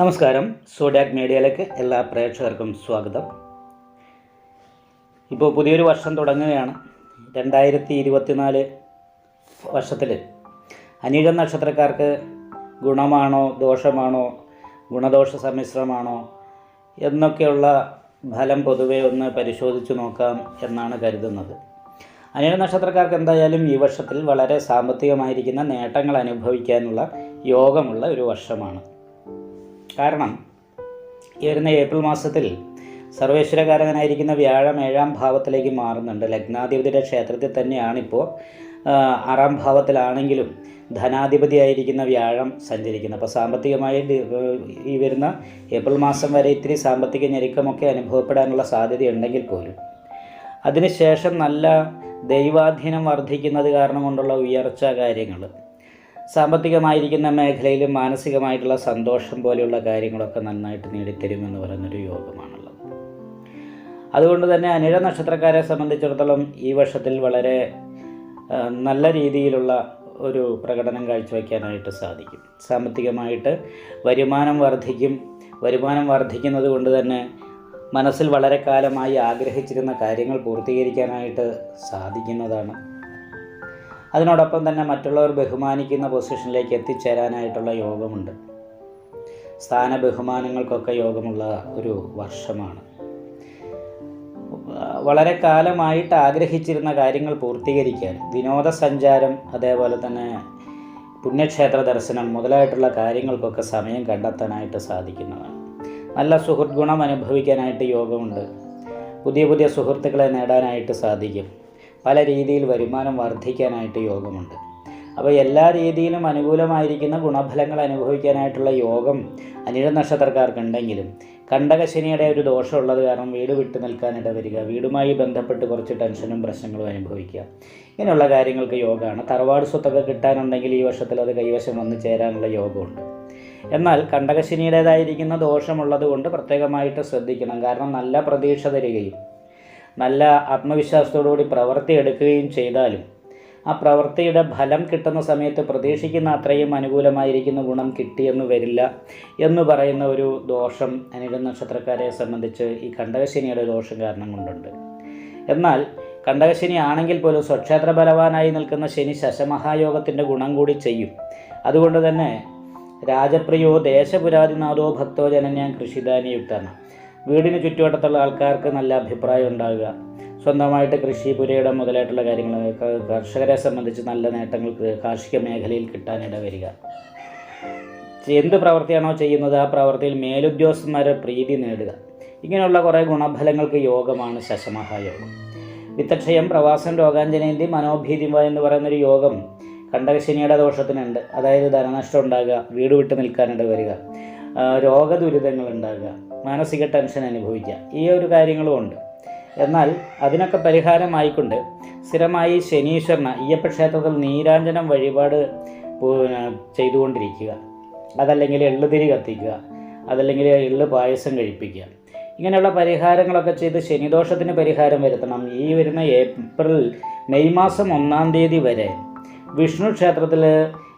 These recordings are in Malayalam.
നമസ്കാരം. സോഡാക് മീഡിയയിലേക്ക് എല്ലാ പ്രേക്ഷകർക്കും സ്വാഗതം. ഇപ്പോൾ പുതിയൊരു വർഷം തുടങ്ങുകയാണ്. രണ്ടായിരത്തി ഇരുപത്തിനാല് വർഷത്തിൽ അനിഴ നക്ഷത്രക്കാർക്ക് ഗുണമാണോ ദോഷമാണോ ഗുണദോഷ സമ്മിശ്രമാണോ എന്നൊക്കെയുള്ള ഫലം പൊതുവെ ഒന്ന് പരിശോധിച്ച് നോക്കാം എന്നാണ് കരുതുന്നത്. അനിഴ നക്ഷത്രക്കാർക്ക് എന്തായാലും ഈ വർഷത്തിൽ വളരെ സാമ്പത്തികമായിരിക്കുന്ന നേട്ടങ്ങൾ അനുഭവിക്കാനുള്ള യോഗമുള്ള ഒരു വർഷമാണ്. കാരണം ഈ വരുന്ന ഏപ്രിൽ മാസത്തിൽ സർവേശ്വരകാരകനായിരിക്കുന്ന വ്യാഴം ഏഴാം ഭാവത്തിലേക്ക് മാറുന്നുണ്ട്. ലഗ്നാധിപതിയുടെ ക്ഷേത്രത്തിൽ തന്നെയാണിപ്പോൾ ആറാം ഭാവത്തിലാണെങ്കിലും ധനാധിപതിയായിരിക്കുന്ന വ്യാഴം സഞ്ചരിക്കുന്നത്. അപ്പോൾ സാമ്പത്തികമായി ഈ വരുന്ന ഏപ്രിൽ മാസം വരെ ഇത്തിരി സാമ്പത്തിക ഞെരുക്കമൊക്കെ അനുഭവപ്പെടാനുള്ള സാധ്യതയുണ്ടെങ്കിൽ പോലും അതിനുശേഷം നല്ല ദൈവാധീനം വർദ്ധിക്കുന്നത് കാരണം കൊണ്ടുള്ള ഉയർച്ച കാര്യങ്ങൾ സാമ്പത്തികമായിരിക്കുന്ന മേഖലയിലും മാനസികമായിട്ടുള്ള സന്തോഷം പോലെയുള്ള കാര്യങ്ങളൊക്കെ നന്നായിട്ട് നേടിത്തരുമെന്ന് പറയുന്നൊരു യോഗമാണുള്ളത്. അതുകൊണ്ട് തന്നെ അനിഴ നക്ഷത്രക്കാരെ സംബന്ധിച്ചിടത്തോളം ഈ വർഷത്തിൽ വളരെ നല്ല രീതിയിലുള്ള ഒരു പ്രകടനം കാഴ്ചവെക്കാനായിട്ട് സാധിക്കും. സാമ്പത്തികമായിട്ട് വരുമാനം വർദ്ധിക്കും. വരുമാനം വർദ്ധിക്കുന്നത് കൊണ്ട് തന്നെ മനസ്സിൽ വളരെ കാലമായി ആഗ്രഹിച്ചിരുന്ന കാര്യങ്ങൾ പൂർത്തീകരിക്കാനായിട്ട് സാധിക്കുന്നതാണ്. അതിനോടൊപ്പം തന്നെ മറ്റുള്ളവർ ബഹുമാനിക്കുന്ന പൊസിഷനിലേക്ക് എത്തിച്ചേരാനായിട്ടുള്ള യോഗമുണ്ട്. സ്ഥാന ബഹുമാനങ്ങൾക്കൊക്കെ യോഗമുള്ള ഒരു വർഷമാണ്. വളരെ കാലമായിട്ട് ആഗ്രഹിച്ചിരുന്ന കാര്യങ്ങൾ പൂർത്തീകരിക്കാൻ വിനോദസഞ്ചാരം അതേപോലെ തന്നെ പുണ്യക്ഷേത്ര ദർശനം മുതലായിട്ടുള്ള കാര്യങ്ങൾക്കൊക്കെ സമയം കണ്ടെത്താനായിട്ട് സാധിക്കുന്നതാണ്. നല്ല സുഹൃദ്ഗുണം ഗുണം അനുഭവിക്കാനായിട്ട് യോഗമുണ്ട്. പുതിയ പുതിയ സുഹൃത്തുക്കളെ നേടാനായിട്ട് സാധിക്കും. പല രീതിയിൽ വരുമാനം വർദ്ധിക്കാനായിട്ട് യോഗമുണ്ട്. അപ്പോൾ എല്ലാ രീതിയിലും അനുകൂലമായിരിക്കുന്ന ഗുണഫലങ്ങൾ അനുഭവിക്കാനായിട്ടുള്ള യോഗം അനിഴ നക്ഷത്രക്കാർക്കുണ്ടെങ്കിലും കണ്ടകശനിയുടെ ഒരു ദോഷമുള്ളത് കാരണം വീട് വിട്ടു നിൽക്കാനിട വരിക വീടുമായി ബന്ധപ്പെട്ട് കുറച്ച് ടെൻഷനും പ്രശ്നങ്ങളും അനുഭവിക്കുക. ഇങ്ങനെയുള്ള കാര്യങ്ങൾക്ക് യോഗമാണ്. തറവാട് സ്വത്തൊക്കെ കിട്ടാനുണ്ടെങ്കിൽ ഈ വർഷത്തിൽ അത് കൈവശം വന്ന് ചേരാനുള്ള യോഗമുണ്ട്. എന്നാൽ കണ്ടകശനിയുടേതായിരിക്കുന്ന ദോഷമുള്ളത് കൊണ്ട് പ്രത്യേകമായിട്ട് ശ്രദ്ധിക്കണം. കാരണം നല്ല പ്രതീക്ഷ തരികയും നല്ല ആത്മവിശ്വാസത്തോടുകൂടി പ്രവൃത്തി എടുക്കുകയും ചെയ്താലും ആ പ്രവൃത്തിയുടെ ഫലം കിട്ടുന്ന സമയത്ത് പ്രതീക്ഷിക്കുന്ന അത്രയും അനുകൂലമായിരിക്കുന്ന ഗുണം കിട്ടിയെന്ന് വരില്ല എന്ന് പറയുന്ന ഒരു ദോഷം അനിഴ നക്ഷത്രക്കാരെ സംബന്ധിച്ച് ഈ കണ്ടകശനിയുടെ ദോഷം കാരണം കൊണ്ടുണ്ട്. എന്നാൽ കണ്ടകശനി ആണെങ്കിൽ പോലും സ്വക്ഷേത്ര ബലവാനായി നിൽക്കുന്ന ശനി ശശമഹായോഗത്തിന്റെ ഗുണം കൂടി ചെയ്യും. അതുകൊണ്ട് തന്നെ രാജപ്രിയോ ദേശപുരാതിനാഥോ ഭക്തോ ജനന്യാൻ കൃഷിദാനിയുക്താണ് വീടിന് ചുറ്റുവട്ടത്തുള്ള ആൾക്കാർക്ക് നല്ല അഭിപ്രായം ഉണ്ടാവുക. സ്വന്തമായിട്ട് കൃഷി പുരയിടം മുതലായിട്ടുള്ള കാര്യങ്ങൾ കർഷകരെ സംബന്ധിച്ച് നല്ല നേട്ടങ്ങൾ കാർഷിക മേഖലയിൽ കിട്ടാനിട വരിക. എന്ത് പ്രവൃത്തിയാണോ ചെയ്യുന്നത് ആ പ്രവൃത്തിയിൽ മേലുദ്യോഗസ്ഥന്മാരെ പ്രീതി നേടുക. ഇങ്ങനെയുള്ള കുറേ ഗുണഫലങ്ങൾക്ക് യോഗമാണ് ശശമഹായോഗം. വിത്തക്ഷയം പ്രവാസം രോഗാഞ്ജനേന്തി മനോഭീതിമ എന്ന് പറയുന്നൊരു യോഗം കണ്ടകശനിയുടെ ദോഷത്തിനുണ്ട്. അതായത് ധനനഷ്ടം ഉണ്ടാകുക വീട് വിട്ട് നിൽക്കാനിട വരിക. രോഗദുരിതങ്ങൾ ഉണ്ടാകുക മാനസിക ടെൻഷൻ അനുഭവിക്കുക ഈ ഒരു കാര്യങ്ങളും ഉണ്ട്. എന്നാൽ അതിനൊക്കെ പരിഹാരമായിക്കൊണ്ട് സ്ഥിരമായി ശനീശ്വരന് അയ്യപ്പ ക്ഷേത്രത്തിൽ നീരാഞ്ജനം വഴിപാട് ചെയ്തുകൊണ്ടിരിക്കുക. അതല്ലെങ്കിൽ എള്ളുതിരി കത്തിക്കുക അതല്ലെങ്കിൽ എള്ളു പായസം കഴിപ്പിക്കുക. ഇങ്ങനെയുള്ള പരിഹാരങ്ങളൊക്കെ ചെയ്ത് ശനിദോഷത്തിന് പരിഹാരം വരുത്തണം. ഈ വരുന്ന ഏപ്രിൽ മെയ് മാസം ഒന്നാം തീയതി വരെ വിഷ്ണു ക്ഷേത്രത്തിൽ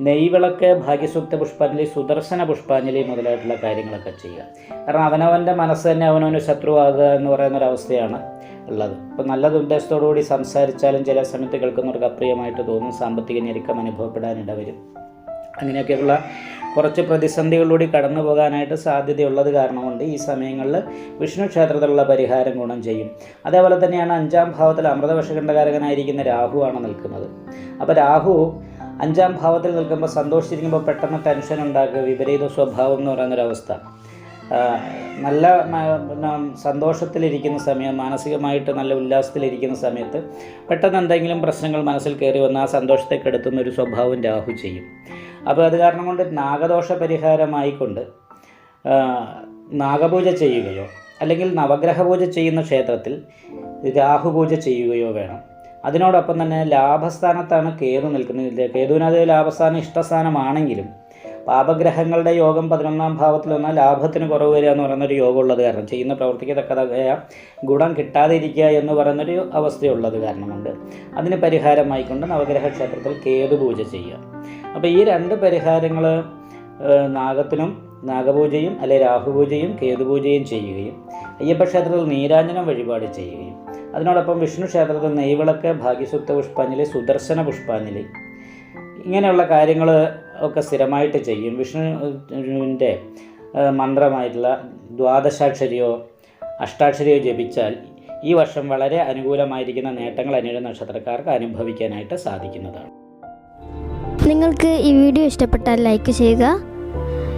നെയ്വിളക്ക് ഭാഗ്യസൂക്ത പുഷ്പാഞ്ജലി സുദർശന പുഷ്പാഞ്ജലി മുതലായിട്ടുള്ള കാര്യങ്ങളൊക്കെ ചെയ്യുക. കാരണം അവനവന്റെ മനസ്സ് തന്നെ അവനവന് ശത്രുവാകുക എന്ന് പറയുന്ന അവസ്ഥയാണ് ഉള്ളത്. ഇപ്പം നല്ല ഉദ്ദേശത്തോടുകൂടി സംസാരിച്ചാലും ചില സമയത്ത് കേൾക്കുന്നവർക്ക് അപ്രിയമായിട്ട് തോന്നും സാമ്പത്തിക ഞെരുക്കം അനുഭവപ്പെടാനിട വരും. അങ്ങനെയൊക്കെയുള്ള കുറച്ച് പ്രതിസന്ധികളിലൂടെ കടന്നു പോകാനായിട്ട് സാധ്യതയുള്ളത് കാരണം കൊണ്ട് ഈ സമയങ്ങളിൽ വിഷ്ണു ക്ഷേത്രത്തിലുള്ള പരിഹാരം ഗുണം ചെയ്യും. അതേപോലെ തന്നെയാണ് അഞ്ചാം ഭാവത്തിൽ രാഹു രാഹുവാണ് നിൽക്കുന്നത്. അപ്പോൾ രാഹു അഞ്ചാം ഭാവത്തിൽ നിൽക്കുമ്പോൾ സന്തോഷിച്ചിരിക്കുമ്പോൾ പെട്ടെന്ന് ടെൻഷൻ ഉണ്ടാക്കുക വിപരീത സ്വഭാവം എന്ന് പറയുന്നൊരവസ്ഥ നല്ല സന്തോഷത്തിലിരിക്കുന്ന സമയം മാനസികമായിട്ട് നല്ല ഉല്ലാസത്തിലിരിക്കുന്ന സമയത്ത് പെട്ടെന്ന് എന്തെങ്കിലും പ്രശ്നങ്ങൾ മനസ്സിൽ കയറി വന്ന് ആ സന്തോഷത്തെ കെടുത്തുന്ന ഒരു സ്വഭാവം രാഹു ചെയ്യും. അപ്പോൾ അത് കാരണം കൊണ്ട് നാഗദോഷ പരിഹാരമായിക്കൊണ്ട് നാഗപൂജ ചെയ്യുകയോ അല്ലെങ്കിൽ നവഗ്രഹ പൂജ ചെയ്യുന്ന ക്ഷേത്രത്തിൽ രാഹുപൂജ ചെയ്യുകയോ വേണം. അതിനോടൊപ്പം തന്നെ ലാഭസ്ഥാനത്താണ് കേതു നിൽക്കുന്നത്. കേതുവിനത് ലാഭസ്ഥാനം ഇഷ്ടസ്ഥാനമാണെങ്കിലും പാപഗ്രഹങ്ങളുടെ യോഗം പതിനൊന്നാം ഭാവത്തിൽ വന്നാൽ ലാഭത്തിന് കുറവ് വരിക എന്ന് പറയുന്നൊരു യോഗമുള്ളത് കാരണം. ചെയ്യുന്ന പ്രവൃത്തിക്ക് തക്കതായ ഗുണം കിട്ടാതിരിക്കുക എന്ന് പറയുന്നൊരു അവസ്ഥയുള്ളത് കാരണമുണ്ട്. അതിന് പരിഹാരമായിക്കൊണ്ട് നവഗ്രഹ ക്ഷേത്രത്തിൽ കേതു പൂജ ചെയ്യുക. അപ്പോൾ ഈ രണ്ട് പരിഹാരങ്ങൾ നാഗത്തിനും നാഗപൂജയും അല്ലെ രാഹുപൂജയും കേതുപൂജയും ചെയ്യുകയും അയ്യപ്പ ക്ഷേത്രത്തിൽ നീരാഞ്ജനം വഴിപാട് ചെയ്യുകയും. അതിനോടൊപ്പം വിഷ്ണു ക്ഷേത്രത്തിൽ നെയ്വിളക്ക് ഭാഗ്യസുക്ത പുഷ്പാഞ്ജലി സുദർശന പുഷ്പാഞ്ജലി. ഇങ്ങനെയുള്ള കാര്യങ്ങൾ ഒക്കെ സ്ഥിരമായിട്ട് ചെയ്യും. വിഷ്ണുവിന്റെ മന്ത്രമായിട്ടുള്ള ദ്വാദശാക്ഷരിയോ അഷ്ടാക്ഷരിയോ ജപിച്ചാൽ ഈ വർഷം വളരെ അനുകൂലമായിരിക്കുന്ന നേട്ടങ്ങൾ അനിഴ നക്ഷത്രക്കാർക്ക് അനുഭവിക്കാനായിട്ട് സാധിക്കുന്നതാണ്. നിങ്ങൾക്ക് ഈ വീഡിയോ ഇഷ്ടപ്പെട്ടാൽ ലൈക്ക് ചെയ്യുക